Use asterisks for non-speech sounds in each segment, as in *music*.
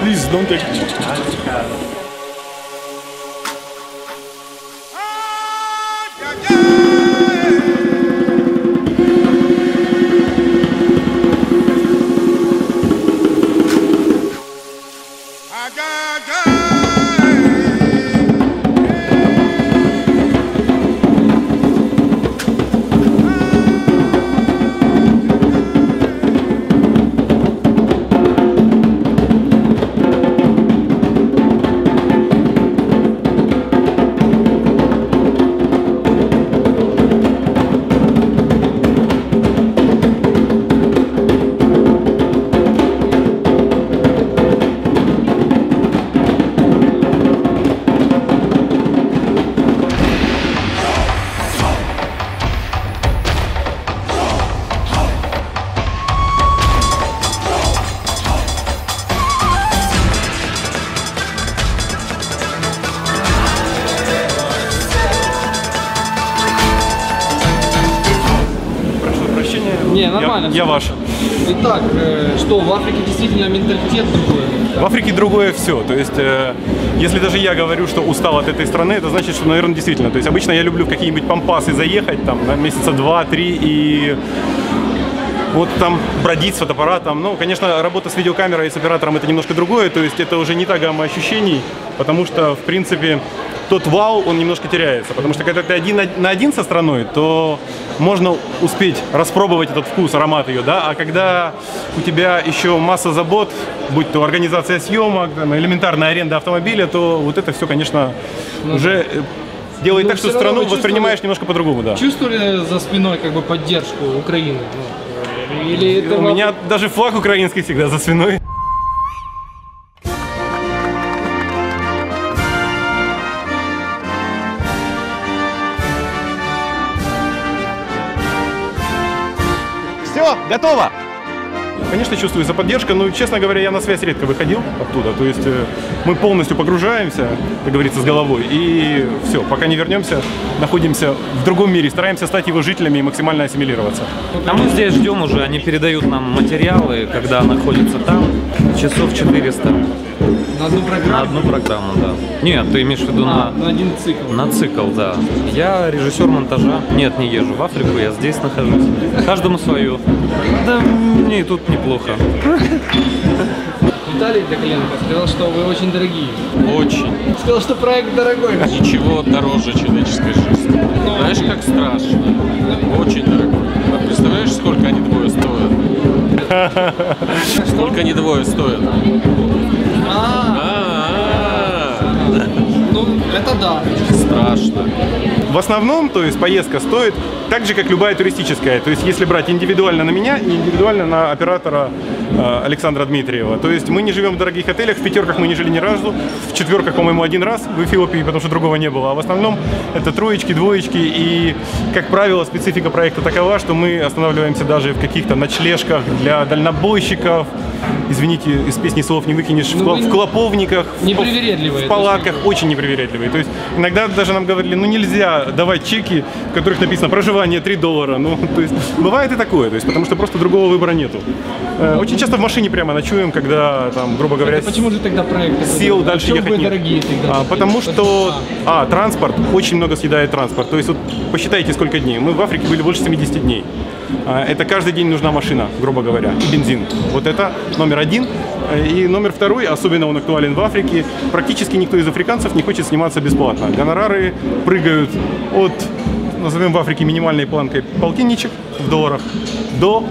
Please don't take нормально. Я, ваш. Итак, э, что, в Африке действительно менталитет другой? В Африке другое все. То есть, э, если даже я говорю, что устал от этой страны, это значит, что, наверное, действительно. То есть, обычно я люблю в какие-нибудь пампасы заехать, там, на месяца два-три и вот там бродить с фотоаппаратом. Ну, конечно, работа с видеокамерой и с оператором это немножко другое, то есть это уже не та гамма ощущений, потому что, в принципе, тот вау, он немножко теряется. Потому что когда ты один на- один со страной, то можно успеть распробовать этот вкус, аромат ее, да, а когда у тебя еще масса забот, будь то организация съемок, там, элементарная аренда автомобиля, то вот это все, конечно, уже э, делает Ну, так, что страну воспринимаешь немножко по-другому, да. Чувствовали за спиной как бы поддержку Украины? Ну, Или это У меня даже флаг украинский всегда за спиной. Все, готово! Конечно, чувствую за поддержку, но, честно говоря, я на связь редко выходил оттуда. То есть э, мы полностью погружаемся, как говорится, с головой. И все, пока не вернемся, находимся в другом мире, стараемся стать его жителями и максимально ассимилироваться. А мы здесь ждем уже, они передают нам материалы, когда находятся там, часов 400 на одну на программу? одну программу, да. Нет, ты имеешь в виду А, на, на один цикл. на цикл, да. Я режиссер монтажа. Нет, не езжу в Африку, я здесь нахожусь. Каждому свое. Да мне и тут неплохо. Виталий Доколенко сказал, что вы очень дорогие. Очень. Сказал, что проект дорогой. Ничего дороже человеческой жизни. Знаешь, как страшно. Очень дорого. А представляешь, сколько они двое стоят? *laughs* Сколько они двое стоят? А, А-а-а. Ну это да. Страшно. В основном, то есть поездка стоит так же, как любая туристическая. То есть если брать индивидуально на меня и индивидуально на оператора э, Александра Дмитриева. То есть мы не живем в дорогих отелях, в пятерках мы не жили ни разу, в четверках, по-моему, один раз в Эфиопии, потому что другого не было. А в основном это троечки, двоечки и, как правило, специфика проекта такова, что мы останавливаемся даже в каких-то ночлежках для дальнобойщиков, извините, из песни слов не выкинешь, Ну в, в клоповниках, в- непривередливые, в есть палатках, очень непривередливые. То есть иногда даже нам говорили, ну нельзя давать чеки, в которых написано проживание 3 доллара. Ну, то есть бывает и такое, то есть, потому что просто другого выбора нету. Э, Очень часто в машине прямо ночуем, когда там, грубо говоря, Это почему же тогда проект? сил дорогой? дальше А ехать нет. дорогие тогда? А, потому что, а, транспорт, очень много съедает транспорт. То есть вот посчитайте, сколько дней. Мы в Африке были больше 70 дней. А, Это каждый день нужна машина, грубо говоря, и бензин. Вот это номер один. Э, И номер второй, особенно он актуален в Африке, практически никто из африканцев не хочет сниматься бесплатно. Гонорары прыгают от, назовем в Африке минимальной планкой полтинничек в долларах до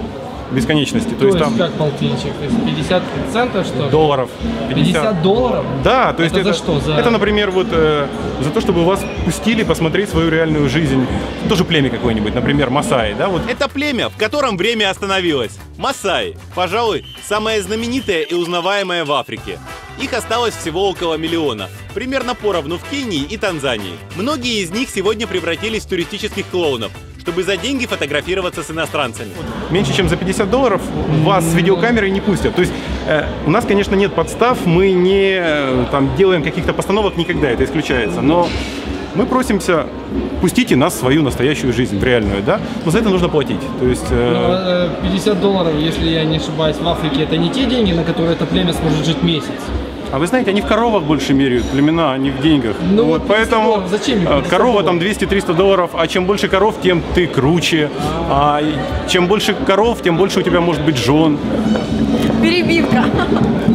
бесконечности. То, То есть есть там как полтинчик? То есть 50 центов что ли? долларов. 50 долларов? Да, то есть Это это, за что? За- это, например, вот э, за то, чтобы вас пустили посмотреть свою реальную жизнь. Тоже племя какое-нибудь, например, Масаи, да, вот Это племя, в котором время остановилось. Масаи. Пожалуй, самое знаменитое и узнаваемое в Африке. Их осталось всего около миллиона. Примерно поровну в Кении и Танзании. Многие из них сегодня превратились в туристических клоунов, чтобы за деньги фотографироваться с иностранцами. меньше, чем за 50 долларов вас с видеокамерой не пустят. То есть э, у нас, конечно, нет подстав, мы не э, там делаем каких-то постановок никогда, это исключается. Но Мы просимся, пустите нас в свою настоящую жизнь, в реальную, да? Но за это нужно платить. То есть, э, Ну, э, 50 долларов, если я не ошибаюсь, в Африке это не те деньги, на которые это племя сможет жить месяц. А вы знаете, они в коровах больше меряют племена, а не в деньгах. Ну, вот, 50 поэтому долларов, зачем э, 50 корова там 200-300 долларов, а чем больше коров, тем ты круче. А чем больше коров, тем больше у тебя может быть жен. Перебивка.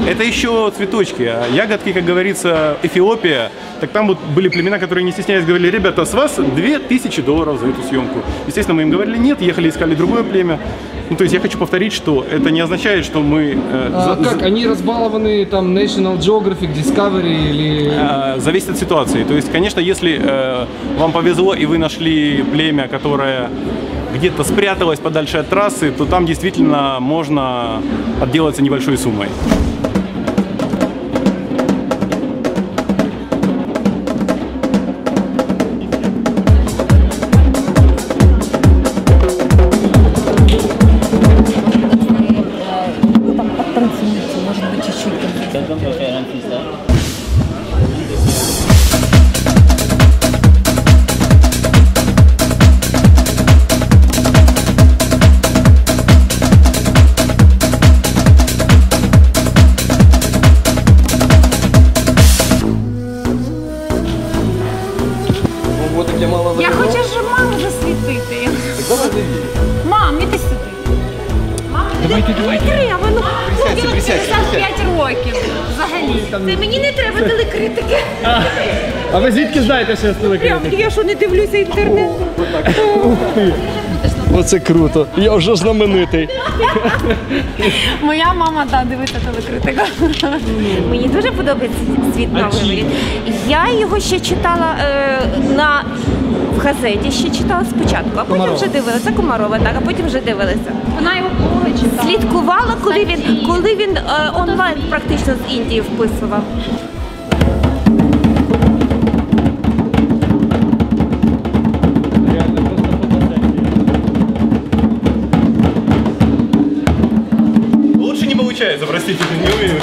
Это еще цветочки. А ягодки, как говорится, Эфиопия. Так там вот были племена, которые не стесняясь говорили, ребята, с вас 2000 долларов за эту съемку. Естественно, мы им говорили нет, ехали, искали другое племя. Ну, то есть я хочу повторить, что это не означает, что мы... э, А за- как, за- они разбалованы там National Geographic, Discovery или... Э, Зависит от ситуации. То есть, конечно, если э, вам повезло и вы нашли племя, которое где-то спряталось подальше от трассы, то там действительно можно отделаться небольшой суммой. Мам, іди сюди. Мама, давайте, давайте. Не треба, ну, ну, 55 років. Взагалі. Це мені не треба телекритики. А ви звідки знаєте, що я Прям, я що не дивлюся інтернет. Оце круто. Я вже знаменитий. Моя мама да, дивиться телекритика. Мені дуже подобається світ на виворі. Я його ще читала е, на в газеті, ще читала спочатку, а потім Комарова. вже дивилася Комарова, так, а потім вже дивилася. Вона його книги читала. Слідкувала, коли він коли він е, онлайн практично з Індії вписував. Лучше не получается, простите, не умею.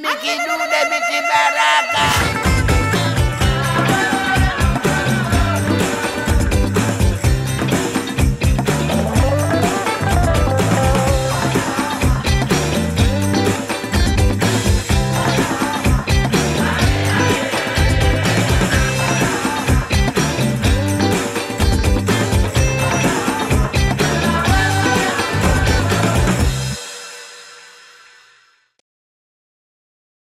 Me que não deve que barata.